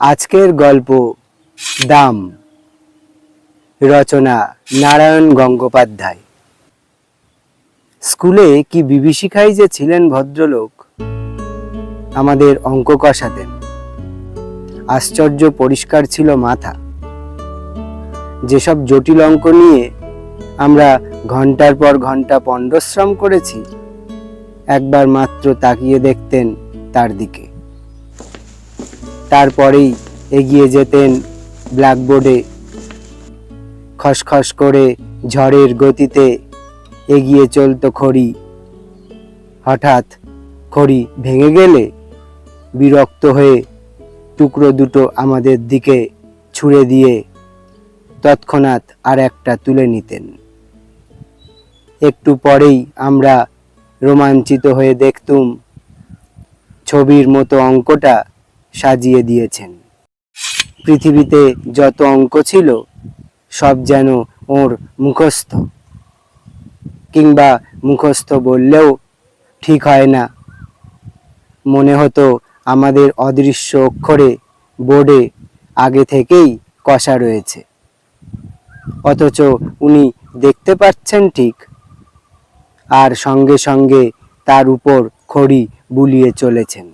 আজকের গল্প, দাম। রচনা, নারায়ণ গঙ্গোপাধ্যায়। স্কুলে কি বিভীষিকাই যে ছিলেন ভদ্রলোক, আমাদের অঙ্ক কষাতেন আশ্চর্য পরিষ্কার ছিল মাথা। যেসব জটিল অঙ্ক নিয়ে আমরা ঘণ্টার পর ঘণ্টা পণ্ডশ্রম করেছি, একবার মাত্র তাকিয়ে দেখতেন তার দিকে। তারপরেই এগিয়ে যেতেন ব্ল্যাকবোর্ডে। খসখস করে ঝড়ের গতিতে এগিয়ে চলত খড়ি। হঠাৎ খড়ি ভেঙে গেলে বিরক্ত হয়ে টুকরো দুটো আমাদের দিকে ছুঁড়ে দিয়ে তৎক্ষণাৎ আর একটা তুলে নিতেন। একটু পরেই আমরা রোমাঞ্চিত হয়ে দেখতুম ছবির মতো অঙ্কটা সাজিয়ে দিয়েছেন। পৃথিবীতে যত অঙ্ক ছিল, সব যেন ওর মুখস্থ। কিংবা মুখস্থ বললেও ঠিক হয় না। মনে হতো আমাদের অদৃশ্য অক্ষরে বোর্ডে আগে থেকেই কষা রয়েছে। অথচ উনি দেখতে পাচ্ছেন ঠিক, আর সঙ্গে সঙ্গে তার উপর খড়ি বুলিয়ে চলেছেন।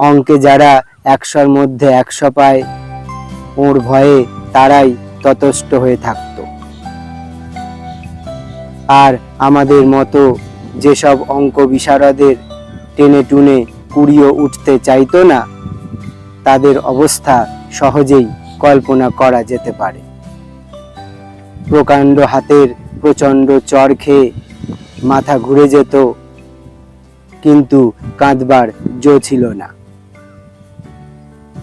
অঙ্কে যারা একশোর মধ্যে একশো পায়, ওর ভয়ে তারাই ততষ্ট হয়ে থাকতো। আর আমাদের মতো যেসব অঙ্ক বিশারদের টেনে টুনে কুড়িয়ে উঠতে চাইতো না, তাদের অবস্থা সহজেই কল্পনা করা যেতে পারে। প্রকাণ্ড হাতের প্রচণ্ড চর খেয়ে মাথা ঘুরে যেত, কিন্তু কাঁদবার জো ছিল না।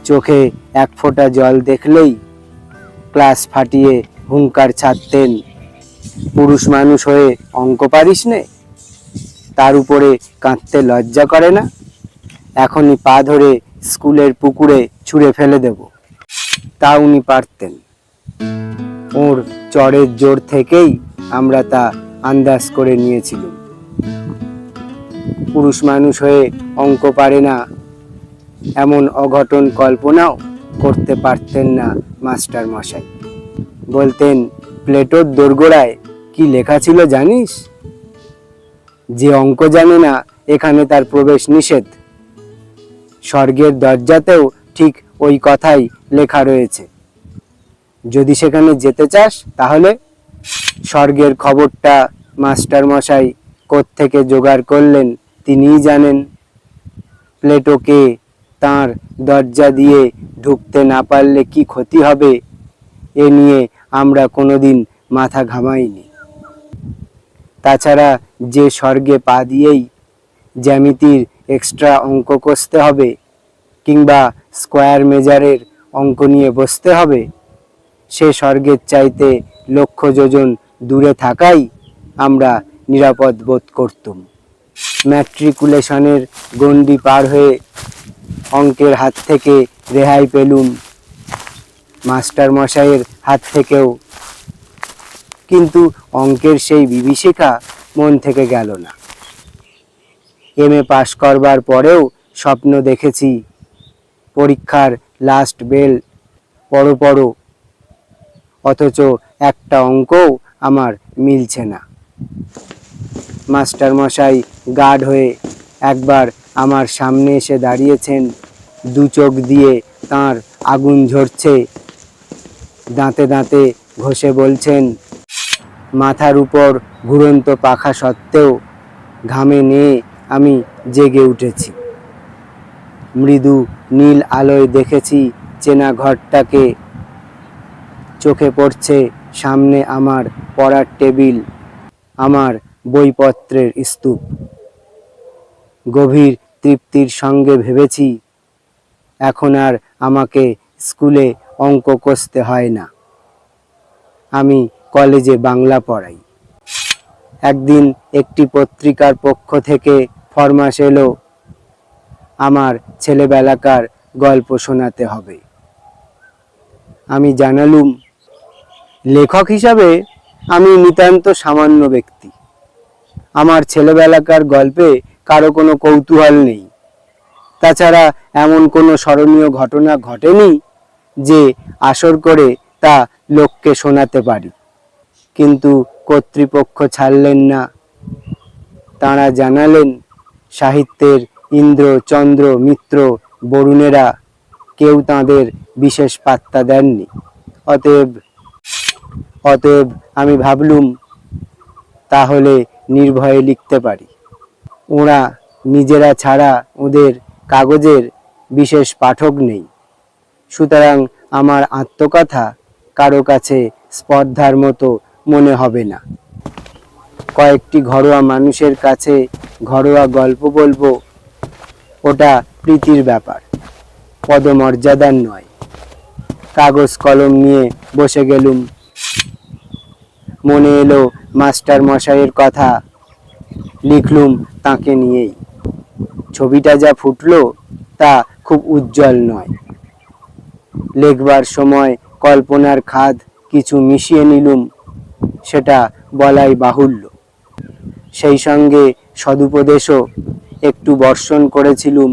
চোখে এক ফোঁটা জল দেখলেই ক্লাস ফাটিয়ে হুঙ্কার ছাড়তেন। পুরুষ মানুষ হয়ে অঙ্ক পারিস নে, তার উপরে কাঁদতে লজ্জা করে না। এখনই পা ধরে স্কুলের পুকুরে ছুঁড়ে ফেলে দেব। তা উনি পারতেন। ওর চরের জোর থেকেই আমরা তা আন্দাজ করে নিয়েছিলাম। পুরুষ মানুষ হয়ে অঙ্ক পারে না এমন অঘটন কল্পনাও করতে পারতেন না মাস্টার মশাই। বলতেন, প্লেটোর দোরগোড়ায় কি লেখা ছিল জানিস? যে অঙ্ক জানে না, এখানে তার প্রবেশ নিষেধ। স্বর্গের দরজাতেও ঠিক ওই কথাই লেখা রয়েছে। যদি সেখানে যেতে চাস, তাহলে স্বর্গের খবরটা মাস্টার মশাই থেকে জোগাড় করলেন তিনিই জানেন। প্লেটোকে তার দরজা দিয়ে ঢুকতে না পারলে কি ক্ষতি হবে? এ নিয়ে আমরা কোনোদিন মাথা ঘামাইনি। তাছাড়া যে স্বর্গে পা দিয়েই জ্যামিতির এক্সট্রা অঙ্ক কষতে হবে, কিংবা স্কোয়ার মেজারের অঙ্ক নিয়ে বসতে হবে, সে স্বর্গের চাইতে লক্ষ যোজন দূরে থাকাই আমরা নিরাপদ বোধ করতুম। ম্যাট্রিকুলেশনের গণ্ডি পার হয়ে অঙ্কের হাত থেকে রেহাই পেলুম। মাস্টার মশাইয়ের হাত থেকেও। কিন্তু অঙ্কের সেই বিভীষিকা মন থেকে গেল না। এম এ পাশ করবার পরেও স্বপ্ন দেখেছি। পরীক্ষার লাস্ট বেল পড়ো পড়ো। অথচ একটা অঙ্কও আমার মিলছে না। মাস্টার মশাই গার্ড হয়ে একবার আমার সামনে এসে দাঁড়িয়েছেন, দু চোখ দিয়ে তার আগুন ঝরছে। দাঁতে দাঁতে ঘষে বলছেন, মাথার উপর ঘুরন্ত পাখা সত্ত্বেও ঘামে নিয়ে আমি জেগে উঠেছি। মৃদু নীল আলোয় দেখেছি চেনা ঘরটাকে। চোখে পড়ছে সামনে আমার পড়ার টেবিল, আমার বইপত্রের স্তূপ। গভীর তৃপ্তির সঙ্গে ভেবেছি। এখন আর আমাকে স্কুলে অঙ্ক কষতে হয় না। আমি কলেজে বাংলা পড়াই। একদিন একটি পত্রিকার পক্ষ থেকে ফরমাস এলো, আমার ছেলেবেলাকার গল্প শোনাতে হবে। আমি জানালুম, লেখক হিসাবে আমি নিতান্ত সামান্য ব্যক্তি। আমার ছেলেবেলাকার গল্পে কারও কোনো কৌতূহল নেই। তাছাড়া এমন কোনো স্মরণীয় ঘটনা ঘটেনি যে আসর করে তা লোককে শোনাতে পারি। কিন্তু কর্তৃপক্ষ ছাড়লেন না। তাঁরা জানালেন, সাহিত্যের ইন্দ্র, চন্দ্র, মিত্র, বরুণেরা কেউ তাঁদের বিশেষ পাত্তা দেননি। অতএব অতএব আমি ভাবলুম, তাহলে নির্ভয়ে লিখতে পারি। ওরা নিজেরা ছাড়া ওদের কাগজের বিশেষ পাঠক নেই। সুতরাং আমার আত্মকথা কারও কাছে স্পর্ধার মতো মনে হবে না। কয়েকটি ঘরোয়া মানুষের কাছে ঘরোয়া গল্প বলব, ওটা প্রীতির ব্যাপার, পদমর্যাদার নয়। কাগজ কলম নিয়ে বসে গেলুম। মনে এলো মাস্টার মশাইয়ের কথা লিখলুম তাকে নিয়েই। ছবিটা যা ফুটলো তা খুব উজ্জ্বল নয়। লেখবার সময় কল্পনার খাদ কিছু মিশিয়ে নিলুম, সেটা বলাই বাহুল্য। সেই সঙ্গে সদুপদেশও একটু বর্ষণ করেছিলুম।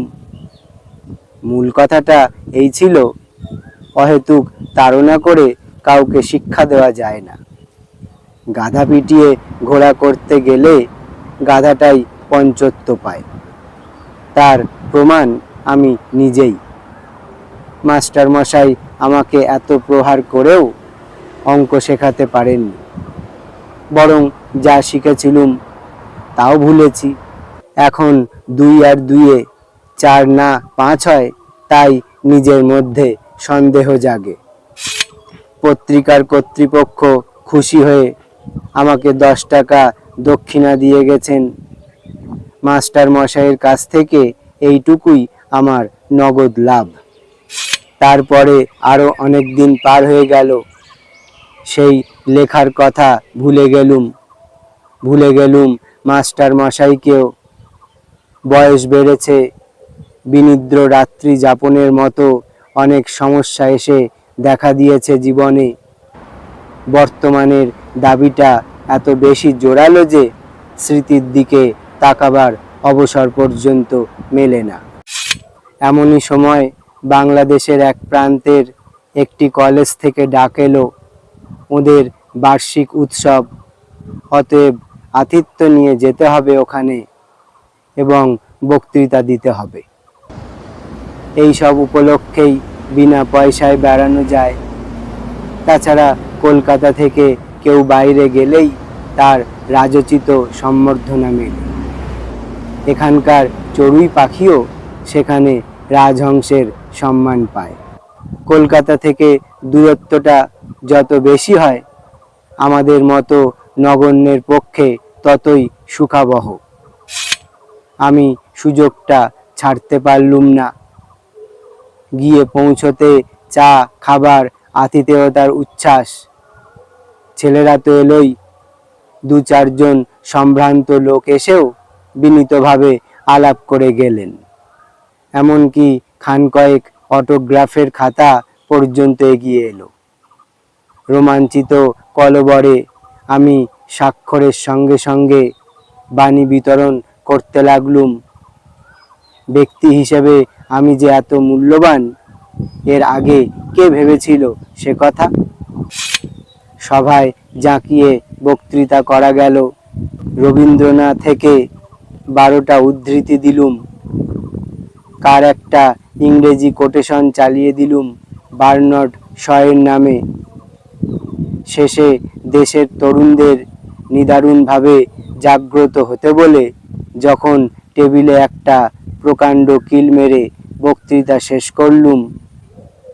মূল কথাটা এই ছিল, অহেতুক তাড়না করে কাউকে শিক্ষা দেওয়া যায় না। গাধা পিটিয়ে ঘোড়া করতে গেলে গাধাটাই পঞ্চত্ব পায়। তার প্রমাণ আমি নিজেই। মাস্টার মশাই আমাকে এত প্রহার করেও অঙ্ক শেখাতে পারেননি। বরং যা শিখেছিলুম তাও ভুলেছি। এখন দুই আর দুইয়ে চার না পাঁচ হয়, তাই নিজের মধ্যে সন্দেহ জাগে। পত্রিকার কর্তৃপক্ষ খুশি হয়ে আমাকে দশ টাকা দক্ষিণা দিয়ে গেছেন। মাস্টার মশাইয়ের কাছ থেকে এইটুকুই আমার নগদ লাভ। তারপরে আরও অনেক দিন পার হয়ে গেল। সেই লেখার কথা ভুলে গেলুম। ভুলে গেলুম মাস্টার মশাইকেও। বয়স বেড়েছে। বিনিদ্র রাত্রি যাপনের মতো অনেক সমস্যা এসে দেখা দিয়েছে জীবনে। বর্তমানের দাবিটা এত বেশি জোরালো যে স্মৃতির দিকে তাকাবার অবসর পর্যন্ত মেলে না। এমনই সময় বাংলাদেশের এক প্রান্তের একটি কলেজ থেকে ডাক এলো ওদের বার্ষিক উৎসব। অতএব আতিথ্য নিয়ে যেতে হবে ওখানে এবং বক্তৃতা দিতে হবে। এই সব উপলক্ষেই বিনা পয়সায় বেড়ানো যায়। তাছাড়া কলকাতা থেকে কেউ বাইরে গেলেই তার রাজচিত সম্বর্ধনা মেলে। এখানকার চড়ুই পাখিও সেখানে রাজহংসের সম্মান পায়। কলকাতা থেকে দূরত্বটা যত বেশি হয়, আমাদের মতো নগণ্যের পক্ষে ততই সুখাবহ। আমি সুযোগটা ছাড়তে পারলুম না। গিয়ে পৌঁছতে চা, খাবার, আতিথেয়তার উচ্ছ্বাস ছেলেরা তো এলোই। দু চারজন সম্ভ্রান্ত লোক এসেও বিনীতভাবে আলাপ করে গেলেন। এমনকি খান কয়েক অটোগ্রাফের খাতা পর্যন্ত এগিয়ে এলো। রোমাঞ্চিত কলবরে আমি স্বাক্ষরের সঙ্গে সঙ্গে বাণী বিতরণ করতে লাগলুম। ব্যক্তি হিসেবে আমি যে এত মূল্যবান, এর আগে কে ভেবেছিল সে কথা? সভায় জাঁকিয়ে বক্তৃতা করা গেল। রবীন্দ্রনাথ থেকে বারোটা উদ্ধৃতি দিলুম। কার একটা ইংরেজি কোটেশন চালিয়ে দিলুম বার্নড শয়ের নামে। শেষে দেশের তরুণদের নিদারুণভাবে জাগ্রত হতে বলে যখন টেবিলে একটা প্রকাণ্ড কিল মেরে বক্তৃতা শেষ করলুম,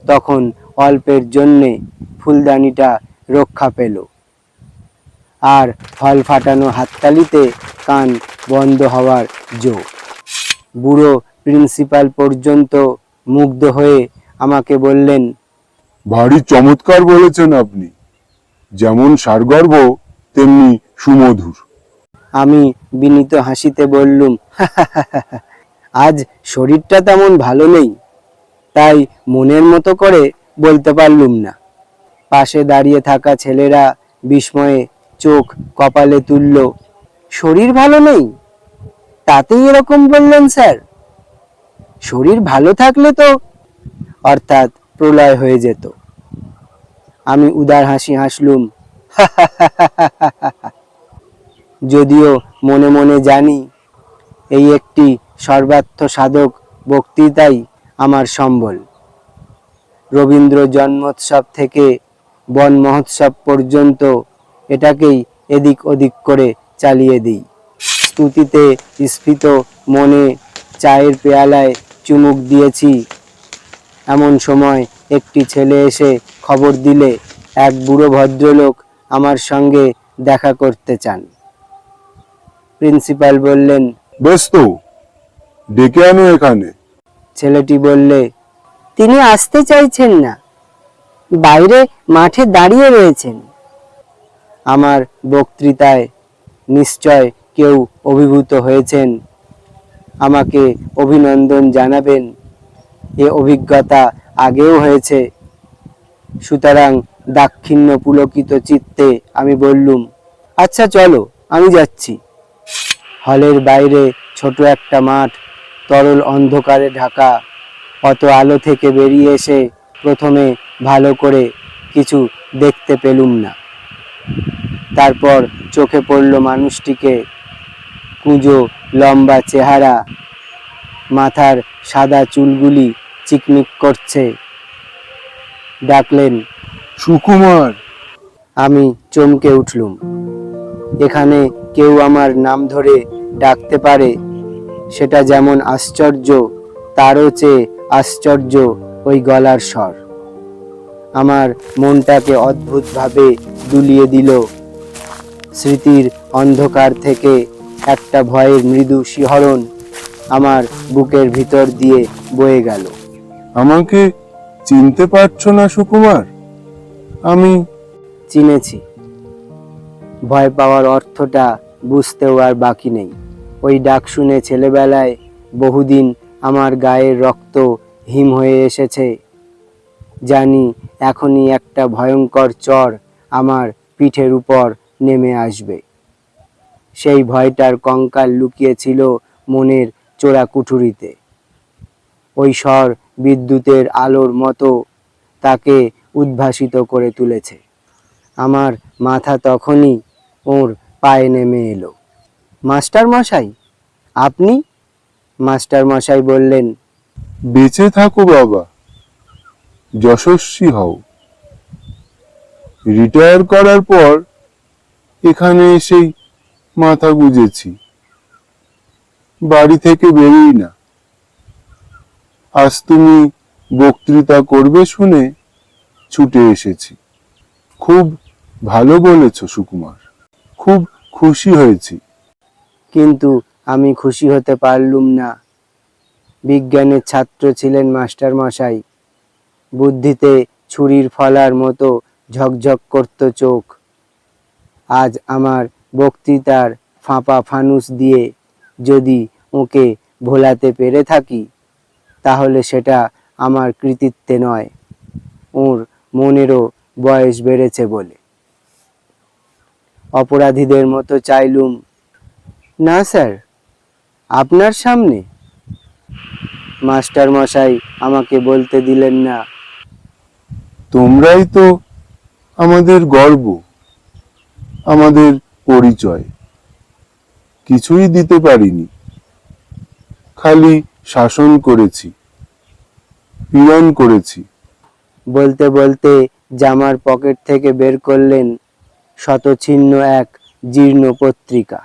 তখন অল্পের জন্যে ফুলদানিটা রক্ষা পেল। আর ফল ফাটানো হাততালিতে কান বন্ধ হওয়ার জো বুড়ো প্রিন্সিপাল পর্যন্ত মুগ্ধ হয়ে আমাকে বললেন ভারী চমৎকার বলেছেন আপনি। যেমন সারগর্ভ তেমনি সুমধুর। আমি বিনীত হাসিতে বললুম আজ শরীরটা তেমন ভালো নেই। তাই মনের মতো করে বলতে পারলুম না। পাশে দাঁড়িয়ে থাকা ছেলেরা বিস্ময়ে চোখ কপালে তুলল শরীর ভালো নেই তাতেই এরকম বললেন স্যার শরীর ভালো থাকলে তো অর্থাৎ প্রলয় হয়ে যেত আমি উদার হাসি হাসলুম যদিও মনে মনে জানি এই একটি সর্বার্থ সাধক বক্তৃতাই আমার সম্বল রবীন্দ্র জন্মোৎসব থেকে বন মহোৎসব পর্যন্ত এটাকেই এদিক ওদিক করে চালিয়ে দিই। স্তুতিতে স্ফীত মনে চায়ের পেয়ালায় চুমুক দিয়েছি। এমন সময় একটি ছেলে এসে খবর দিলে এক বুড়ো ভদ্রলোক আমার সঙ্গে দেখা করতে চান। প্রিন্সিপাল বললেন বেশ তো ডেকে আনো এখানে। ছেলেটি বললে তিনি আসতে চাইছেন না। বাইরে মাঠে দাঁড়িয়ে রয়েছেন। আমার বক্তৃতায় নিশ্চয় কেউ অভিভূত হয়েছেন। আমাকে অভিনন্দন জানাবেন। এ অভিজ্ঞতা আগেও হয়েছে। সুতরাং দাক্ষিণ্য পুলকিত চিত্তে আমি বললুম আচ্ছা চলো, আমি যাচ্ছি। হলের বাইরে ছোট একটা মাঠ, তরল অন্ধকারে ঢাকা। অত আলো থেকে বেরিয়ে এসে প্রথমে ভালো করে কিছু দেখতে পেলুম না। তারপর চোখে পড়ল মানুষটিকে। কুঁজো লম্বা চেহারা মাথার সাদা চুলগুলি চিকমিক করছে। ডাকলেন সুকুমার! আমি চমকে উঠলুম। এখানে কেউ আমার নাম ধরে ডাকতে পারে সেটা যেমন আশ্চর্য তারও চেয়ে আশ্চর্য ওই গলার স্বর। আমার মনটাকে অদ্ভুতভাবে দুলিয়ে দিল। স্মৃতির অন্ধকার থেকে একটা ভয়ের মৃদু শিহরণ আমার বুকের ভিতর দিয়ে বয়ে গেল। আমাকে চিনতে পারছ না সুকুমার? আমি চিনেছি। ভয় পাওয়ার অর্থটা বুঝতেও আর বাকি নেই। ওই ডাক শুনে ছেলেবেলায় বহুদিন আমার গায়ের রক্ত হিম হয়ে এসেছে। জানি এখনই একটা ভয়ঙ্কর চর আমার পিঠের উপর নেমে আসবে। সেই ভয়টার কঙ্কাল লুকিয়েছিল মনের চোরা কুঠুরিতে ওই স্বর বিদ্যুতের আলোর মতো তাকে উদ্ভাসিত করে তুলেছে। আমার মাথা তখনই ওর পায়ে নেমে এলো। মাস্টার মশাই আপনি? মাস্টার মশাই বললেন বেঁচে থাকো বাবা, যশস্বী হও। রিটায়ার করার পর এখানে এসেই মাথা গুজেছি। বাড়ি থেকে বেরোই না। আজ তুমি বক্তৃতা করবে শুনে ছুটে এসেছি। খুব ভালো বলেছ সুকুমার, খুব খুশি হয়েছি। কিন্তু আমি খুশি হতে পারলুম না। বিজ্ঞানের ছাত্র ছিলেন মাস্টার মশাই। বুদ্ধিতে ছুরির ফলার মতো ঝকঝক করত চোখ। আজ আমার বক্তৃতার ফাঁপা ফানুস দিয়ে যদি ওকে ভোলাতে পেরে থাকি, তাহলে সেটা আমার কৃতিত্বে নয়। ওর মনেরও বয়স বেড়েছে বলে। অপরাধীদের মতো চাইলুম। না স্যার, আপনার সামনে মাস্টার মশাই আমাকে বলতে দিলেন না। তোমরাই তো আমাদের গর্ব আমাদের পরিচয়। কিছুই দিতে পারিনি। খালি শাসন করেছি পীড়ন করেছি। বলতে বলতে জামার পকেট থেকে বের করলেন শতছিন্ন এক জীর্ণ পত্রিকা।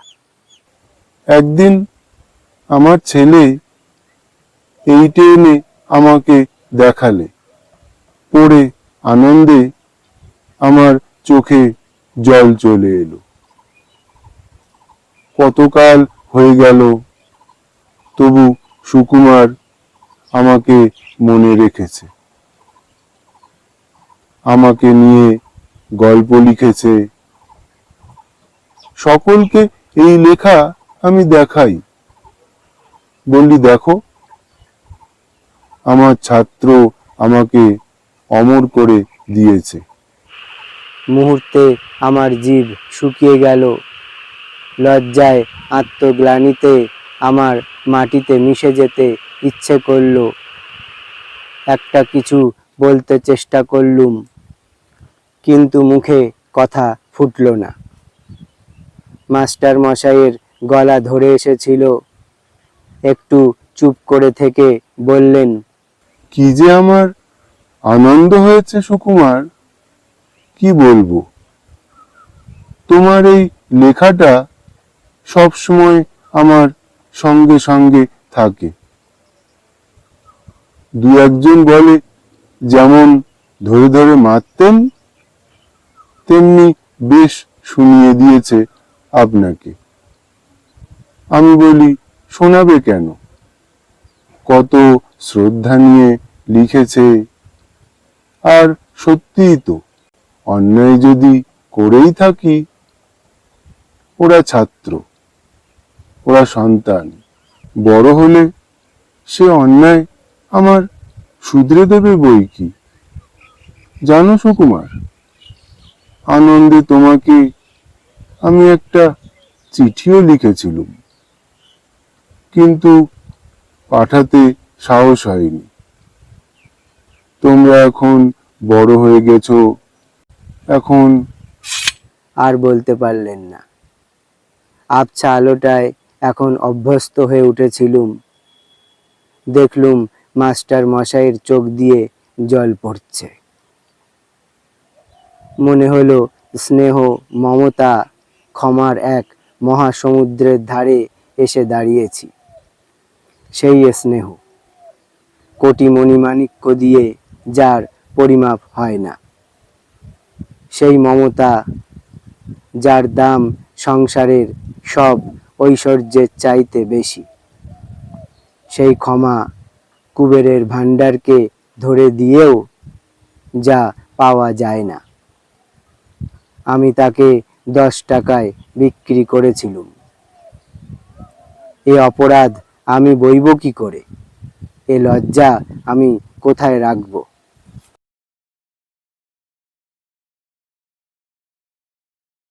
একদিন আমার ছেলে এইটে এনে আমাকে দেখালে। পড়ে আনন্দে আমার চোখে জল চলে এলো। কতকাল হয়ে গেল, তবু সুকুমার আমাকে মনে রেখেছে। আমাকে নিয়ে গল্প লিখেছে। সকলকে এই লেখা আমি দেখাই। বললি, দেখো আমার ছাত্র আমাকে অমর করে দিয়েছে। মুহূর্তে আমার জীব শুকিয়ে গেল। লজ্জায় আত্মগ্লানিতে আমার মাটিতে মিশে যেতে ইচ্ছে করল। একটা কিছু বলতে চেষ্টা করলুম, কিন্তু মুখে কথা ফুটলো না। মাস্টার মশাইয়ের গলা ধরে এসেছিল। একটু চুপ করে থেকে বললেন কি যে আমার আনন্দ হয়েছে সুকুমার, কি বলব? তোমার এই লেখাটা সব সময় আমার সঙ্গে সঙ্গে থাকে। দু একজন বলে, যেমন ধরে ধরে মারতেন, তেমনি বেশ শুনিয়ে দিয়েছে আপনাকে। আমি বলি, শোনাবে কেন? কত শ্রদ্ধা নিয়ে লিখেছে। আর সত্যিই তো, অন্যায় যদি করেই থাকি, ওরা ছাত্র, ওরা সন্তান, বড় হলে সে অন্যায় আমার শুধরে দেবে বই কি? জানো সুকুমার, আনন্দে তোমাকে আমি একটা চিঠিও লিখেছিলুম। কিন্তু পাঠাতে সাহস হয়নি। তোমরা এখন বড় হয়ে গেছো। এখন আর বলতে পারলেন না। আবছা আলোটায় এখন অভ্যস্ত হয়ে উঠেছিলুম। দেখলুম মাস্টার মশাইয়ের চোখ দিয়ে জল পড়ছে। মনে হলো স্নেহ, মমতা, ক্ষমার এক মহাসমুদ্রের ধারে এসে দাঁড়িয়েছি। সেই স্নেহ। কোটি মণিমাণিক্য দিয়ে যার পরিমাপ হয় না। সেই মমতা যার দাম সংসারের সব ঐশ্বর্যের চাইতে বেশি। সেই ক্ষমা কুবেরের ভাণ্ডারকে ধরে দিয়েও যা পাওয়া যায় না। আমি তাকে দশ টাকায় বিক্রি করেছিলুম। এ অপরাধ আমি বইব কি করে? এ লজ্জা আমি কোথায় রাখব?